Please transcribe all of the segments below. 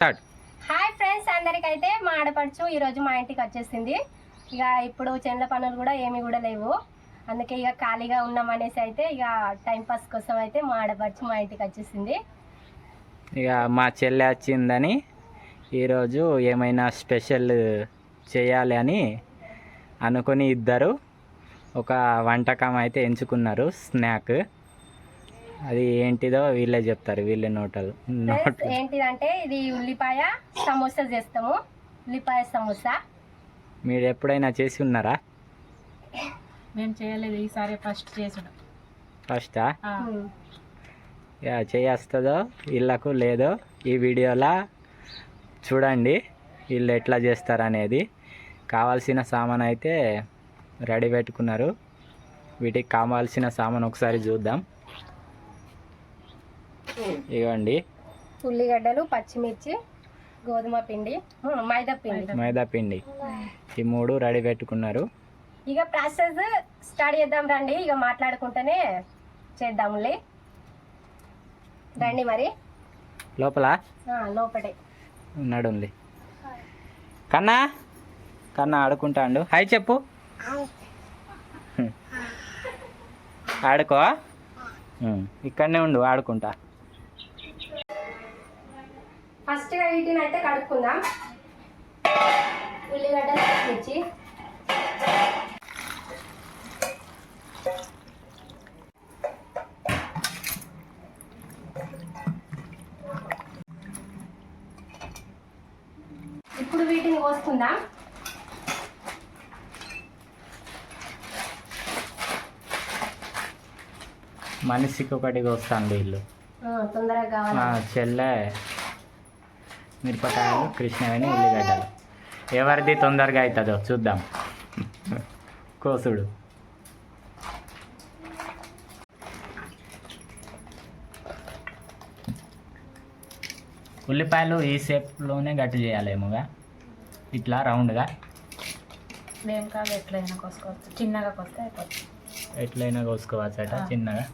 Start. Hi friends అందరికైతే మా ఆడపడుచు ఈరోజు మా ఇంటికి వచ్చేసింది. ఇక ఇప్పుడు చెండ్ల పనులు కూడా ఏమి కూడా లేవు. అందుకే ఇక ఖాళీగా ఉన్నాం అనేసి అయితే ఇక టైం పాస్ కోసం అయితే మా ఆడపడుచు మా ఇంటికి వచ్చేసింది. ఇక మా చెల్లె వచ్చిందని ఈరోజు ఏమైనా స్పెషల్ చేయాలి అని అనుకుని ఇద్దరు ఒక వంటకం అయితే ఎంచుకున్నారు స్నాక్. అది ఏంటిదో వీళ్ళే చెప్తారు వీళ్ళే నోటలు. ఏంటిదంటే ఇది ఉల్లిపాయ సమోసా చేస్తాము. ఉల్లిపాయ సమోసా. మీరు ఎప్పుడైనా చేసి ఉన్నారా? మేము చేయలేదు ఈసారి ఫస్ట్? చేసుడు ఫస్టా చేస్తుందో వీళ్ళకు లేదో ఈ వీడియోలా చూడండి వీళ్ళు ఎట్లా చేస్తారనేది. కావాల్సిన సామాన్ అయితే రెడీ పెట్టుకున్నారు. వీటికి కావాల్సిన సామాన్ ఒకసారి చూద్దాం. ఇవ్వండి ఉల్లిగడ్డలు పచ్చిమిర్చి గోధుమ పిండి మైదా పిండి. మైదా పిండి. ఈ మూడు రెడీ పెట్టుకున్నారు. ఇక ప్రాసెస్ స్టార్ట్ చేద్దాం రండి. ఇక మాట్లాడుకుంటేనే చేద్దాంలే రండి మరి. లోపల? లోపటే. ఉన్నాడు కన్నా? కన్నా ఆడుకుంటాండు. హాయ్ చెప్పు. ఆడుకో. ఇక్కడనే ఉండు ఆడుకుంటా. ఫస్ట్ వీటిని అయితే కడుక్కుందాం. ఉల్లిగడ్డలు పచ్చిమిర్చి ఇప్పుడు వీటిని కోసుకుందాం. మనిషికి ఒకటి వస్తాను వీళ్ళు. తొందరగా కావాలి. చెల్లె. మిరపకాయలు కృష్ణవేణి ఉల్లిగడ్డలు. ఎవరిది తొందరగా అవుతుందో చూద్దాం. కోసుడు ఉల్లిపాయలు ఈ షేప్లోనే గట్టి చేయాలేమోగా? ఇట్లా రౌండ్గా? కాదు ఎట్లయినా కోసుకోవచ్చు. చిన్నగా కోస్తే అయిపోతుంది. ఎట్లయినా కోసుకోవచ్చట ఆ. చిన్నగా?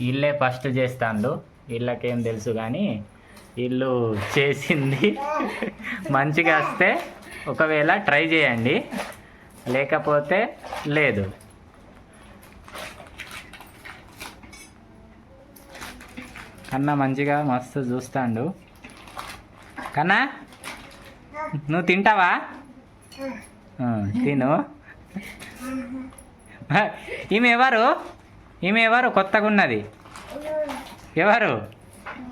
వీళ్ళే ఫస్ట్ చేస్తాండు. వీళ్ళకేం తెలుసు కానీ వీళ్ళు చేసింది. మంచిగా వస్తే ఒకవేళ ట్రై చేయండి. లేకపోతే లేదు. కన్నా మంచిగా మస్తు చూస్తాండు. కన్నా నువ్వు తింటావా? తిను. ఈమె ఎవరు? ఈమె ఎవరు? కొత్తగా ఉన్నది ఎవరు?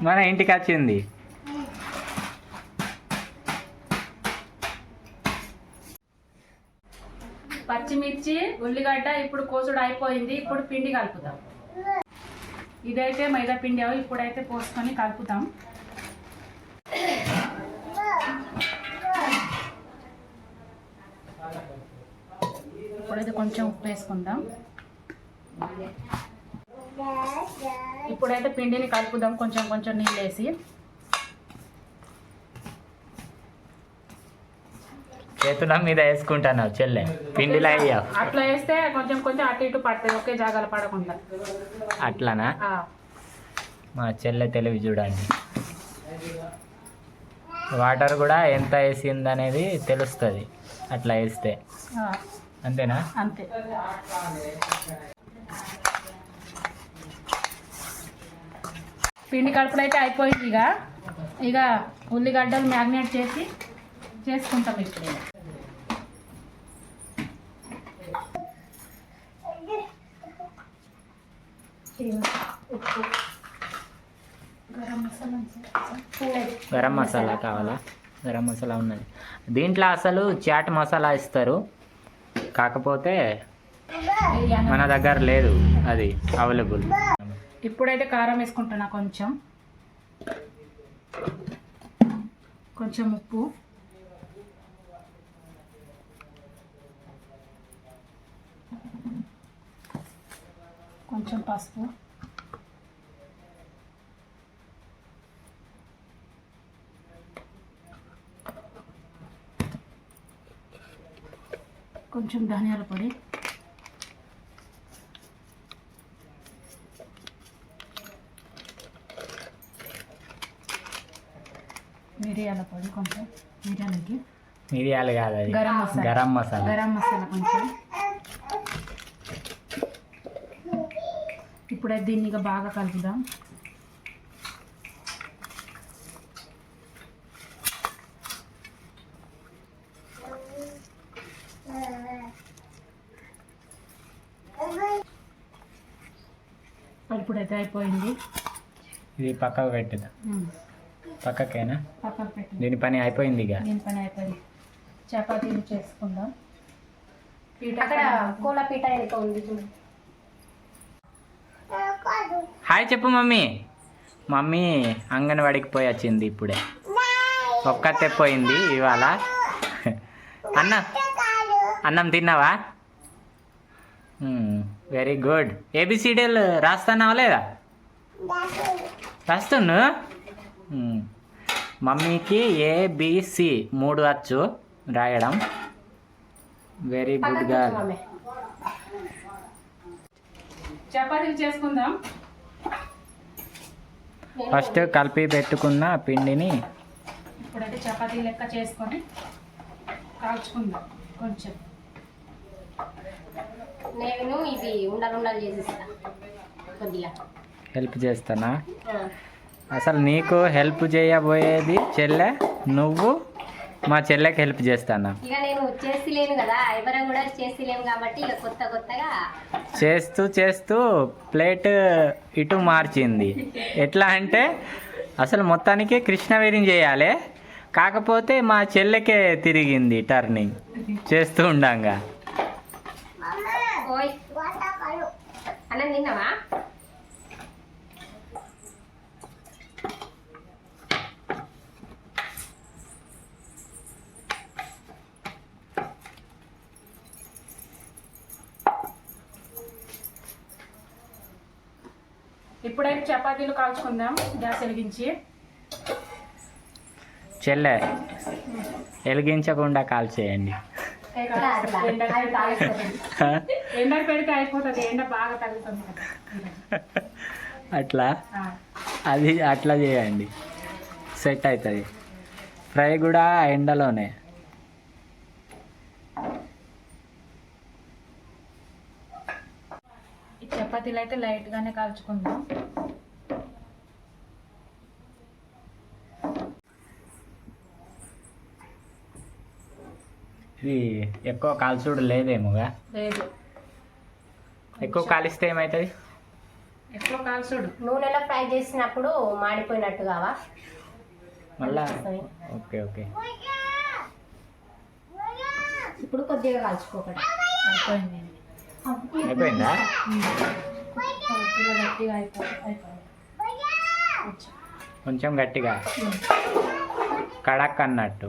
మన ఇంటికి వచ్చింది. పచ్చిమిర్చి ఉల్లిగడ్డ ఇప్పుడు కోసుడు అయిపోయింది. ఇప్పుడు పిండి కలుపుతాం ఇదైతే మైదా పిండి ఇప్పుడైతే పోసుకొని కలుపుతాం ఇప్పుడైతే కొంచెం ఉప్పు వేసుకుందాం. ఇప్పుడైతే పిండిని కలుపుదాం. కొంచెం కొంచెం నీళ్ళు వేసి చేతుల మీద వేసుకుంటాను చెల్లె. పిండిలో అయ్యా అట్లా వేస్తే కొంచెం కొంచెం అటు ఇటు పడుతుంది ఒకే జాగాలో పడకుండా. అట్లానా? మా చెల్లె తెలివి చూడండి. వాటర్ కూడా ఎంత వేసింది అనేది తెలుస్తుంది. అట్లా వేస్తే. అంతేనా? అంతే. పిండి కడుపులు అయితే అయిపోయింది ఇక. ఇక ఉల్లిగడ్డలు మ్యాగ్నేట్ చేసి చేసుకుంటాం ఇప్పుడు గరం మసాలా కావాలా? గరం మసాలా ఉన్నది. దీంట్లో అసలు చాట్ మసాలా ఇస్తారు. కాకపోతే మన దగ్గర లేదు అది అవైలబుల్. ఇప్పుడైతే కారం వేసుకుంటున్నా కొంచెం. కొంచెం ఉప్పు. కొంచెం పసుపు. కొంచెం ధనియాల పొడి. మిరియాల పొడి కొంచెం మిరియాలకి మిరియాలు కాదు అది. గరం మసాలా. గరం మసాలా. గరం మసాలా కొంచెం. ఇప్పుడైతే దీన్ని ఇక బాగా కలుపుదాం. ఇప్పుడైతే అయిపోయింది. ఇది పక్కకు పెట్టిందా. పక్కకేనా? పెట్టి దీని పని అయిపోయింది ఇక. దీని పని అయిపోయింది. చపాతీలు చేసుకుందాం. పీట అక్కడ కోల పీట ఉంది చూడు. హాయ్ చెప్పు మమ్మీ. మమ్మీ అంగన్వాడికి పోయి వచ్చింది ఇప్పుడే. ఒక్కతే పోయింది ఇవాళ. అన్న అన్నం తిన్నావా? వెరీ గుడ్ ఏబిసిడీలు రాస్తున్నావా లేదా? రాస్తున్ను. మమ్మీకి ఏబిసి మూడు వచ్చు రాయడం. Very good girl. చపాతీలు చేసుకుందాం. ఫస్ట్ కలిపి పెట్టుకున్న పిండిని ఇప్పుడైతే చపాతీ లెక్క చేసుకొని కాల్చుకుందాం కొంచెం. నేను ఇవి ఉండలు ఉండలు చేసిస్తా. కొద్దిగా. హెల్ప్ చేస్తానా. అసలు నీకు హెల్ప్ చేయబోయేది చెల్లె? నువ్వు? మా చెల్లెకి హెల్ప్ చేస్తానా? ఇక నేను చేసి లేను కదా ఎవరం కూడా చేసి లేము కాబట్టి ఇక కొత్త కొత్తగా. చేస్తూ చేస్తూ ప్లేట్ ఇటు మార్చింది. ఎట్లా అంటే అసలు మొత్తానికి కృష్ణవేరిని చేయాలి. కాకపోతే మా చెల్లెకే తిరిగింది టర్నింగ్ చేస్తూ ఉండంగా. అన్నం తిన్నావా? ఇప్పుడైతే చపాతీలు కాల్చుకుందాం. గ్యాస్ వెలిగించి. చెల్లె వెలిగించకుండా కాల్ చేయండి. ఎట్లా అట్లా అవి కాలుస్తుంది. ఎండకు పెడితే అయిపోతుంది ఎండ బాగా తగ్గుతుంది అట్లా? అది అట్లా చేయండి. సెట్ అవుతుంది. ఫ్రై కూడా ఎండలోనే ఈ చపాతీలు అయితే లైట్గానే కాల్చుకుందాం. ఇది ఎక్కువ కాల్చుడు లేదేమోగా? లేదు. ఎక్కువ కాలిస్తే ఏమవుతుంది ఎక్కువ కాల్చుడు. నూనెలో ఫ్రై చేసినప్పుడు మాడిపోయినట్టు కావా? మళ్ళా? Okay okay. ఇప్పుడు కొద్దిగా కాల్చుకోకూడదు అయిపోయింది. అయిపోయిందా? కొంచెం. గట్టిగా. కడక్ అన్నట్టు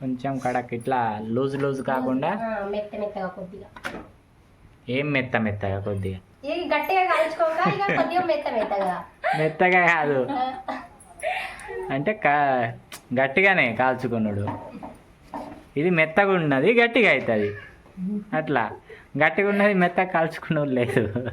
కొంచెం కడక్ ఇట్లా లూజ్ లూజ్ కాకుండా మెత్త మెత్తగా కొద్దిగా. ఏం మెత్త మెత్తగా కొద్దిగా? ఇక గట్టిగా కాల్చుకోక ఇక కొద్దిగా మెత్త మెత్తగా. మెత్తగా కాదు. అంటే కా గట్టిగానే కాల్చుకున్నాడు. ఇది మెత్తగా ఉన్నది గట్టిగా అవుతుంది అట్లా. గట్టిగా ఉన్నది మెత్త కాల్చుకున్న లేదు.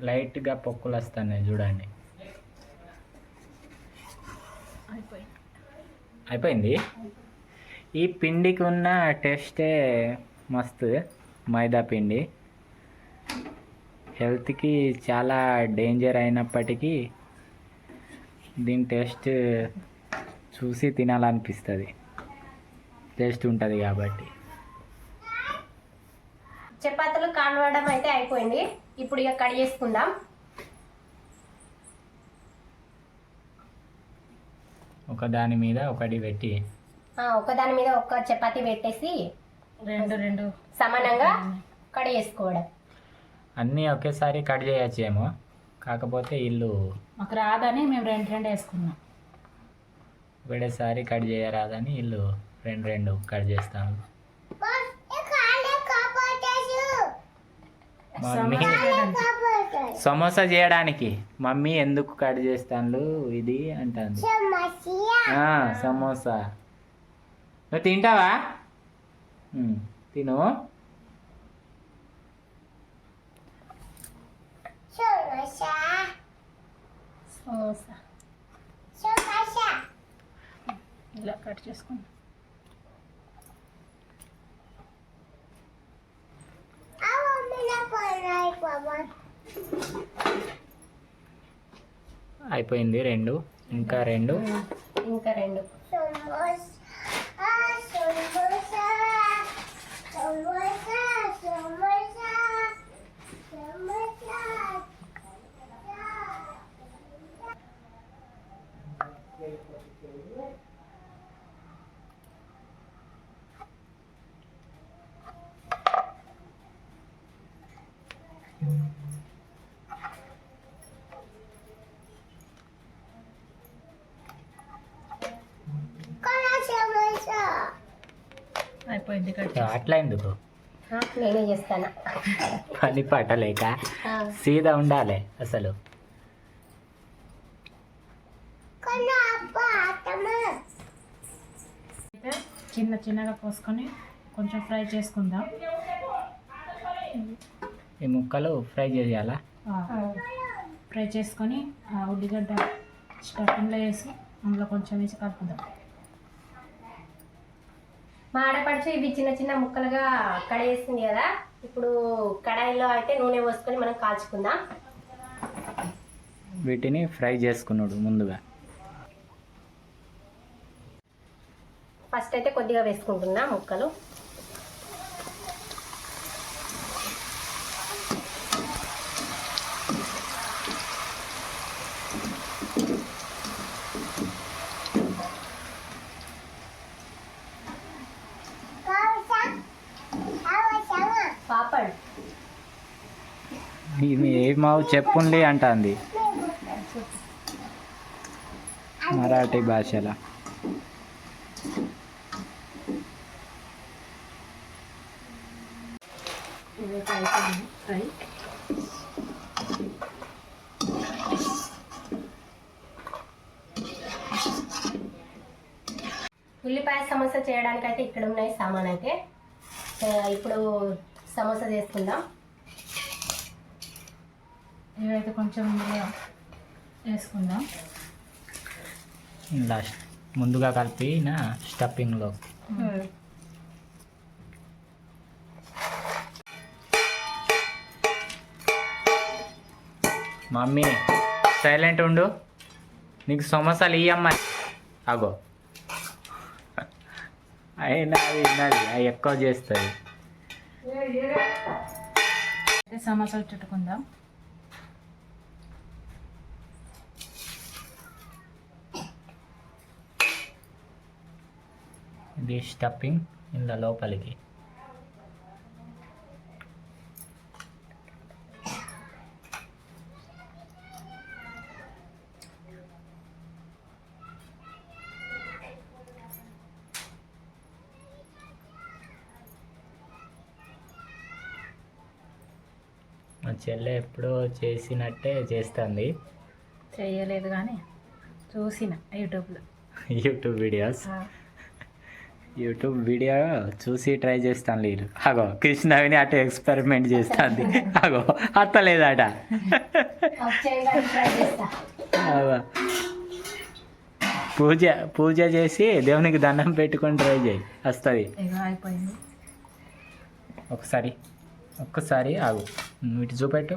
లైట్గా పొక్కులు వస్తున్నాయి చూడండి. అయిపోయింది. ఈ పిండికి ఉన్న టేస్టే మస్తు. మైదా పిండి. హెల్త్కి చాలా డేంజర్ అయినప్పటికీ దీని టేస్ట్ చూసి తినాలనిపిస్తుంది. టేస్ట్ ఉంటుంది కాబట్టి. చపాతీలు కాలవడం అయితే అయిపోయింది. ఇప్పుడు ఇక కడి చేసుకుందాం. ఒక దాని మీద ఒకటి పెట్టి. ఆ, ఒకదాని మీద ఒక్క చపాతీ పెట్టేసి రెండు రెండు. సమానంగా కడి చేసుకోవడం. అన్నీ ఒకేసారి కట్ చేయొచ్చేమో. కాకపోతే ఇల్లు మాకు రాదని మేము రెండు రెండు వేసుకున్నాం. ఒకటేసారి కట్ చేయరాదని ఇల్లు రెండు రెండు కట్ చేస్తాను మమ్మీ సమోసా చేయడానికి మమ్మీ ఎందుకు కట్ చేస్తాను ఇది అంటుంది. ఆ, సమోసా. నువ్వు తింటావా? తిను సమోసా ఇలా కట్ చేసుకుని అయిపోయింది రెండు ఇంకా రెండు. ఇంకా రెండు. కట్ అట్లా ఎందుకు? నేనే చేస్తాను? పని పట్టలేక సీదా ఉండాలి అసలు. అయితే చిన్న చిన్నగా పోసుకొని కొంచెం ఫ్రై చేసుకుందాం. ఈ ముక్కలు ఫ్రై చేయాలా? ఫ్రై చేసుకొని ఉల్లిగడ్డ స్టఫింగ్లో వేసి అందులో కొంచెం వేసి కలుపుదాం. మా ఆడపడుచు ఇవి చిన్న చిన్న ముక్కలుగా కడేసింది కదా ఇప్పుడు కడాయిలో అయితే నూనె పోసుకొని మనం కాల్చుకుందాం. వీటిని ఫ్రై చేసుకున్నాడు ముందుగా. ఫస్ట్ అయితే కొద్దిగా వేసుకుంటున్నా ముక్కలు. మావు చెప్పుండి అంటుంది. మరాఠీ భాషలో. ఉల్లిపాయ సమోసా చేయడానికి అయితే ఇక్కడ ఉన్నాయి సామాన్ అయితే. ఇప్పుడు సమోసా చేసుకుందాం. ఇవైతే కొంచెం వేసుకుందాం. లాస్ట్ ముందుగా కలిపిన స్టఫింగ్లో. మమ్మీ సైలెంట్ ఉండు. నీకు సమోసాలు ఇయ్యమ్మా. అగో. అయినా అది విన్నది అవి ఎక్కువ చేస్తుంది. సమోసాలు చుట్టుకుందాం. ఇది స్టఫింగ్ ఇందులో లోపలికి మా చెల్లె ఎప్పుడో చేసినట్టే చేస్తుంది. చేయలేదు కానీ చూసిన యూట్యూబ్లో. YouTube videos? యూట్యూబ్ వీడియో చూసి ట్రై చేస్తాను లేదు అగో కృష్ణవిని అటు ఎక్స్పెరిమెంట్ చేస్తుంది. అగో అత్తలేదట. పూజ పూజ చేసి దేవునికి దండం పెట్టుకొని ట్రై చేయి. వస్తుంది. ఒకసారి ఒక్కసారి ఆగు. వీటి చూపెట్టు.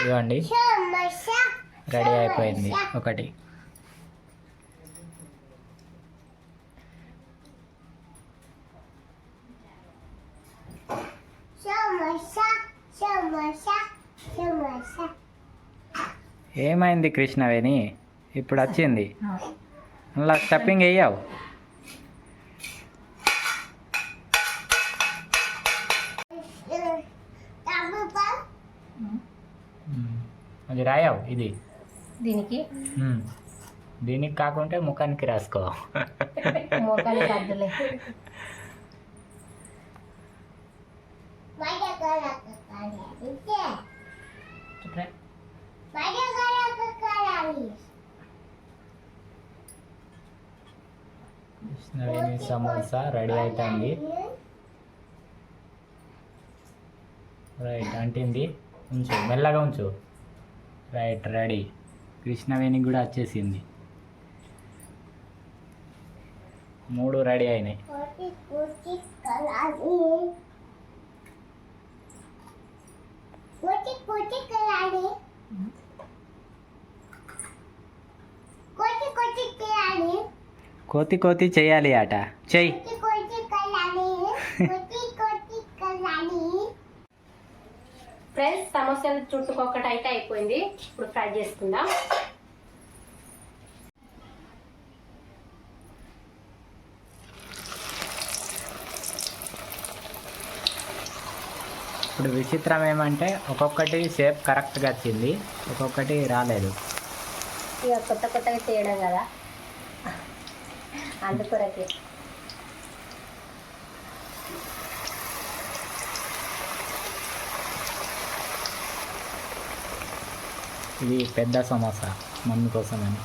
ఇదిగోండి. రెడీ అయిపోయింది. ఒకటి. ఏమైంది కృష్ణవేణి? ఇప్పుడు వచ్చింది. అలా స్టఫింగ్ వేయవు. అది రాయవు ఇది. దీనికి. దీనికి కాకుంటే ముఖానికి రాసుకో. చుట్రే కృష్ణవేణి సమోసా రెడీ అవుతుంది రైట్ అంటింది. ఉంచు మెల్లగా ఉంచు. Right ready. కృష్ణవేణి కూడా వచ్చేసింది. మూడు రెడీ అయినాయి. కోతి కోతి చేయాలి ఆట. చెయ్యి ఫ్రెండ్స్ సమోసాలు చుట్టుకొక్కటి అయితే అయిపోయింది. ఇప్పుడు ఫ్రై చేసుకుందాం. ఇప్పుడు విచిత్రం ఏమంటే ఒక్కొక్కటి షేప్ కరెక్ట్గా వచ్చింది. ఒక్కొక్కటి రాలేదు. ఇక కొత్త కొత్తగా చేయడం కదా. అందుకొరకే. ఇది పెద్ద సమోసా మమ్మీ కోసమని.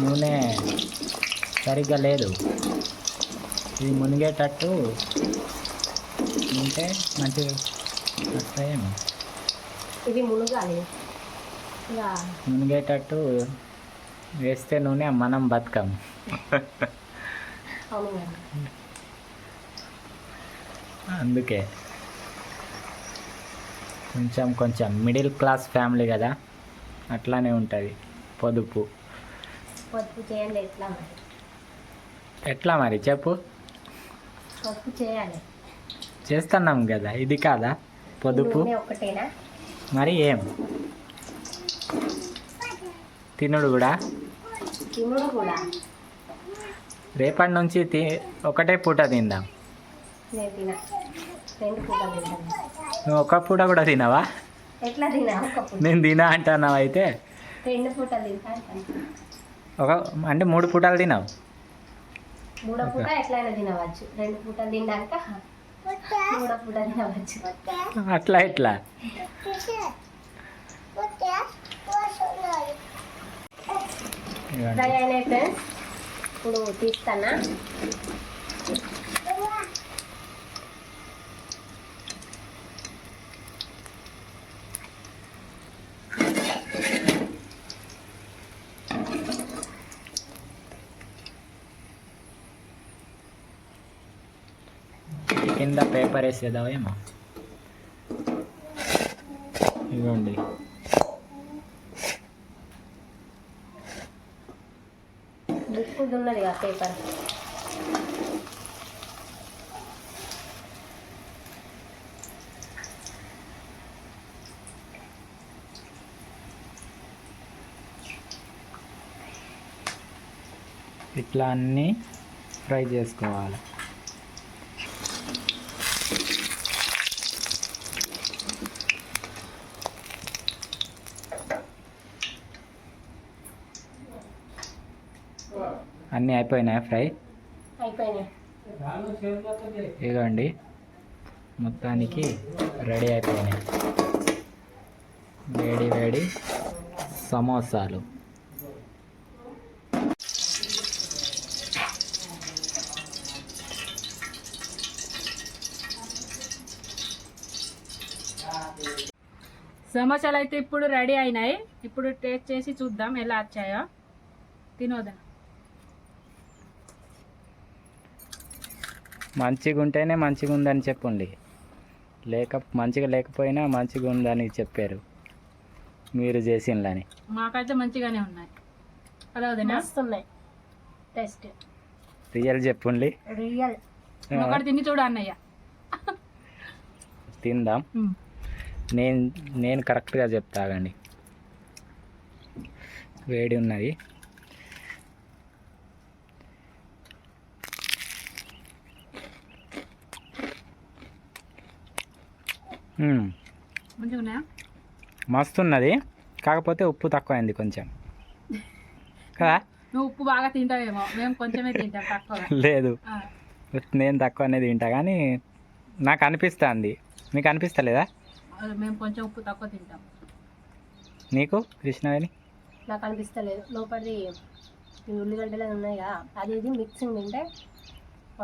నూనె సరిగ్గా లేదు. ఇది మునిగేటట్టు ఉంటే మంచిగా వస్తాయేమో ఇది మునుగాలి. మునిగేటట్టు వేస్తే నూనె మనం బతకం. అందుకే. కొంచెం కొంచెం. మిడిల్ క్లాస్ ఫ్యామిలీ కదా. అట్లానే ఉంటుంది. పొదుపు. పొదుపు చేయండి ఎట్లా మరి? చెప్పు. పొదుపు చేయాలి. చేస్తున్నాం కదా ఇది కాదా? పొదుపు? నూనె ఒక్కటేనా? మరి ఏం? తినుడు కూడా? తినుడు కూడా. రేపటి నుంచి తి ఒకటే పూట తిందాం. నువ్వు ఒక పూట కూడా తినవా? నేను తినా అంటున్నావు అయితే? రెండు పూటలు తింటా అంటాను. ఒక అంటే మూడు పూటలు తినావు? మూడో పూట ఎట్లయినా తినవచ్చు. రెండు పూటలు తిన్నాక మూడో పూట తినవచ్చు. అట్లా ఎట్లా ఫ్రై అయినాయి ఫ్రెండ్స్ ఇప్పుడు తీస్తానా? కింద పేపర్ వేసేదావా ఏమో? ఇవ్వండి ఉన్నది పేపర్ ఇట్లా అన్నీ ఫ్రై చేసుకోవాలి. అన్నీ అయిపోయినాయి ఫ్రై? ఇదిగోండి. మొత్తానికి రెడీ అయిపోయినాయి. వేడి వేడి సమోసాలు. సమోసాలు అయితే ఇప్పుడు రెడీ అయినాయి. ఇప్పుడు టేస్ట్ చేసి చూద్దాం ఎలా వచ్చాయో. తినోదా మంచిగా ఉంటేనే మంచిగా ఉందని చెప్పండి. లేక మంచిగా లేకపోయినా మంచిగా ఉందని చెప్పారు. మీరు చేసిందని మాకైతే మంచిగానే ఉన్నాయి. టేస్ట్. రియల్ చెప్పండి. రియల్. ఒకటి తిని చూడు అన్నయ్య. తిందాం. నేను నేను కరెక్ట్గా చెప్తాగండి. వేడి ఉన్నది. మ్మ్. మంచిగా ఉన్నాయా మస్తు ఉన్నది కాకపోతే ఉప్పు తక్కువైంది కొంచెం. కదా? నువ్వు ఉప్పు బాగా తింటావేమో. మేము కొంచెమే తింటాం తక్కువ లేదు. నేను తక్కువ అనేది తింటా కానీ నాకు అనిపిస్తుంది. మీకు అనిపిస్తలేదా? మేము కొంచెం ఉప్పు తక్కువ తింటాం. నీకు కృష్ణవేణి? నాకు అనిపిస్తలేదు. లోపలిది ఈ ఉల్లిగడ్డలు ఉన్నాయి అది ఇది మిక్సింగ్ తింటే.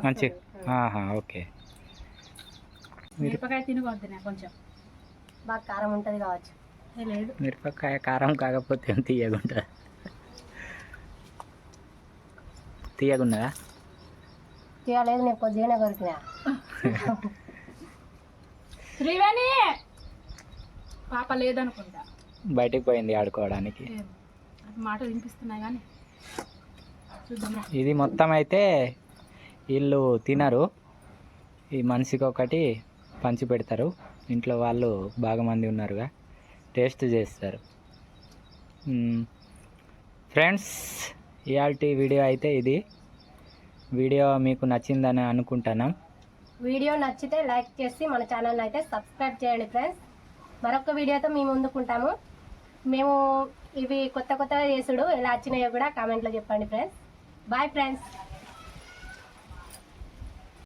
మంచి. ఆహా ఓకే. మిరపకాయ తినకొద్దు కొంచెం. బాగా కారం ఉంటుంది కావచ్చు. లేదు. మిరపకాయ కారం కాకపోతే తీయగుంటుందా తీయగున్నదా తీయలేదు నేను కొద్దిగానే కొరికినా. శ్రీవేణి పాప లేదనుకుంటా. బయటికి పోయింది ఆడుకోవడానికి. మాట వినిపిస్తున్నాయి కానీ. ఇది మొత్తం అయితే వీళ్ళు తినరు. ఈ మనిషికి ఒకటి పంచి పెడతారు. ఇంట్లో వాళ్ళు బాగా మంది ఉన్నారుగా. టేస్ట్ చేస్తారు. ఫ్రెండ్స్ ఇవాళ వీడియో అయితే ఇది. వీడియో మీకు నచ్చిందని అనుకుంటున్నాం వీడియో నచ్చితే లైక్ చేసి మన ఛానల్ అయితే సబ్స్క్రైబ్ చేయండి ఫ్రెండ్స్. మరొక వీడియోతో మేము ముందుకుంటాము మేము ఇవి కొత్త కొత్తగా చేసుడు ఎలా వచ్చినాయో కూడా కామెంట్లో చెప్పండి ఫ్రెండ్స్. Bye friends.